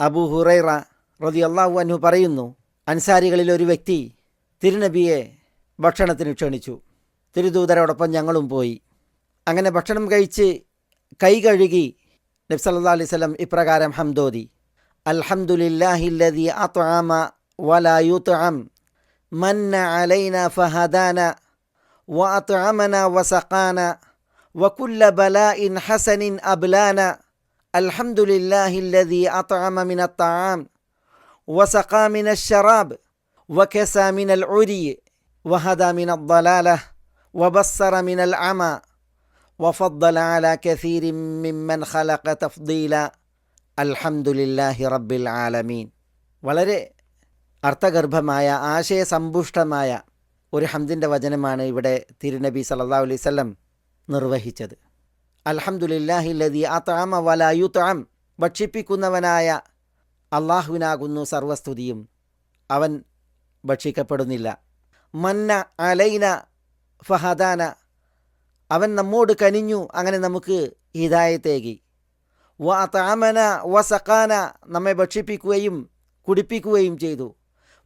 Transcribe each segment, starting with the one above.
അബു ഹുറൈറ റതി അള്ളാഹു അനു പറയുന്നു അൻസാരികളിൽ ഒരു വ്യക്തി തിരുനബിയെ ഭക്ഷണത്തിന് ക്ഷണിച്ചു. തിരുദൂതരോടൊപ്പം ഞങ്ങളും പോയി. അങ്ങനെ ഭക്ഷണം കഴിച്ച് കൈ കഴുകി നബ്സല്ലാ അലൈവല്ലം ഇപ്രകാരം ഹംദോദി. അൽഹമുല്ലാഹില്ലതി അത്വാമ വലായുത്അം മന്ന അലൈന ഫഹദാന വ വസഖാന വകുല്ല ബലാഇൻ ഹസനിൻ അബ്ലാന الحمد لله الذي أطعم من الطعام وسقى من الشراب وكسى من العري وهدى من الضلالة وبصر من العمى وفضل على كثير ممن خلق تفضيلا الحمد لله رب العالمين വളരെ അർത്ഥഗർഭമായ ആശയസമ്പുഷ്ടമായ ഒരു ഹംദിൻ്റെ വചനമാണ് ഇവിടെ തിരുനബി സല്ലല്ലാഹു അലൈഹി വസല്ലം നിർവഹിച്ചത് അൽഹംദുലില്ലാഹില്ലദി അത്താമ വലാ യുത്അം ഭക്ഷിപ്പിക്കുന്നവനായ അള്ളാഹുവിനാകുന്നു സർവസ്തുതിയും. അവൻ ഭക്ഷിക്കപ്പെടുന്നില്ല. മന്ന അലൈന ഫഹദാന. അവൻ നമ്മോട് കനിഞ്ഞു അങ്ങനെ നമുക്ക് ഹിതായത്തേകി വ താമന വ സഖാന നമ്മെ ഭക്ഷിപ്പിക്കുകയും കുടിപ്പിക്കുകയും ചെയ്തു.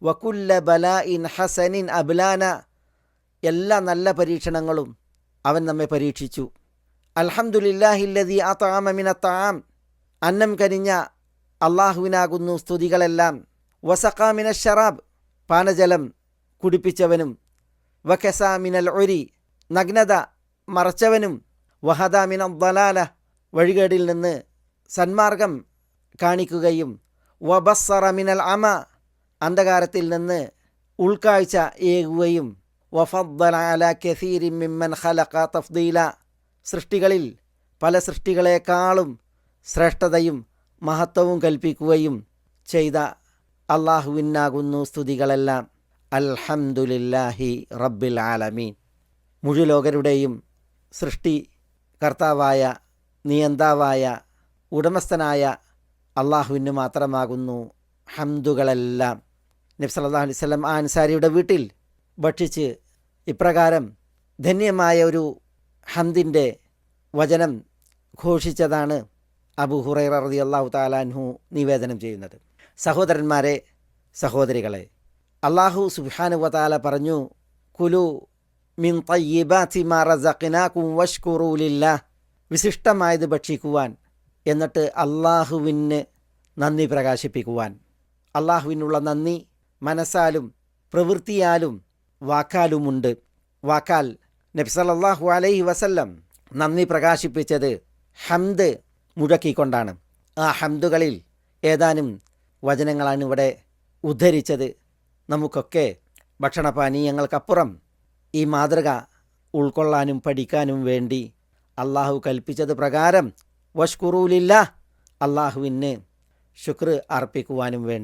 വക്കുല്ല ബല ഇൻ ഹസനിൻ അബ്ലാന. എല്ലാ നല്ല പരീക്ഷണങ്ങളും അവൻ നമ്മെ പരീക്ഷിച്ചു. അൽഹംദുലില്ലാഹില്ലദി ആ താമമിന താം അന്നം കനിഞ്ഞ അള്ളാഹുവിനാകുന്നു സ്തുതികളെല്ലാം. വസഖാമിന ഷറാബ് പാനജലം കുടിപ്പിച്ചവനും. വഖസാമിനൽ ഒരി നഗ്നത മറച്ചവനും. വഹദാമിന ദലാല വഴികേടിൽ നിന്ന് സന്മാർഗം കാണിക്കുകയും. വബസ്സറ മിനൽ അമ അന്ധകാരത്തിൽ നിന്ന് ഉൾക്കാഴ്ച ഏകുകയും. വഫദ്ദല അല കസീരി ഖലഖ തഫ്ദീല. സൃഷ്ടികളിൽ പല സൃഷ്ടികളെക്കാളും ശ്രേഷ്ഠതയും മഹത്വവും കൽപ്പിക്കുകയും ചെയ്ത അള്ളാഹുവിനാകുന്നു സ്തുതികളെല്ലാം. അൽഹംദുലില്ലാഹി റബ്ബിൽ ആലമീൻ. മുഴുലോകരുടെയും സൃഷ്ടി കർത്താവായ നിയന്താവായ ഉടമസ്ഥനായ അള്ളാഹുവിന് മാത്രമാകുന്നു ഹംദുകളെല്ലാം. നബി അല്ലാഹു അലൈവല്ലം അൻസാരിയുടെ വീട്ടിൽ ഭക്ഷിച്ച് ഇപ്രകാരം ധന്യമായ ഒരു ഹംദിന്റെ വചനം ഘോഷിച്ചതാണ് അബു ഹുറൈറ റതി അള്ളാഹു താലാൻഹു നിവേദനം ചെയ്യുന്നത്. സഹോദരന്മാരെ സഹോദരികളെ അള്ളാഹു സുബ്ഹാനു വതാല പറഞ്ഞു കുലു മിൻ തയ്യിബാത്തി മാ റസഖ്നാകും വഷ്കുറൂ ലില്ലാഹ്. വിശിഷ്ടമായത് ഭക്ഷിക്കുവാൻ എന്നിട്ട് അള്ളാഹുവിന് നന്ദി പ്രകാശിപ്പിക്കുവാൻ. അള്ളാഹുവിനുള്ള നന്ദി മനസ്സാലും പ്രവൃത്തിയാലും വാക്കാലുമുണ്ട്. വാക്കാൽ നബ്സലല്ലാഹു അലൈഹി വസല്ലം നന്ദി പ്രകാശിപ്പിച്ചത് ഹംദ് മുഴക്കിക്കൊണ്ടാണ്. ആ ഹംദുകളിൽ ഏതാനും വചനങ്ങളാണ് ഇവിടെ ഉദ്ധരിച്ചത്. നമുക്കൊക്കെ ഭക്ഷണപാനീയങ്ങൾക്കപ്പുറം ഈ മാതൃക ഉൾക്കൊള്ളാനും പഠിക്കാനും വേണ്ടി അള്ളാഹു കൽപ്പിച്ചത് പ്രകാരം വഷ്കുറൂലില്ല അള്ളാഹുവിന് ശുക്ർ അർപ്പിക്കുവാനും വേണ്ടി.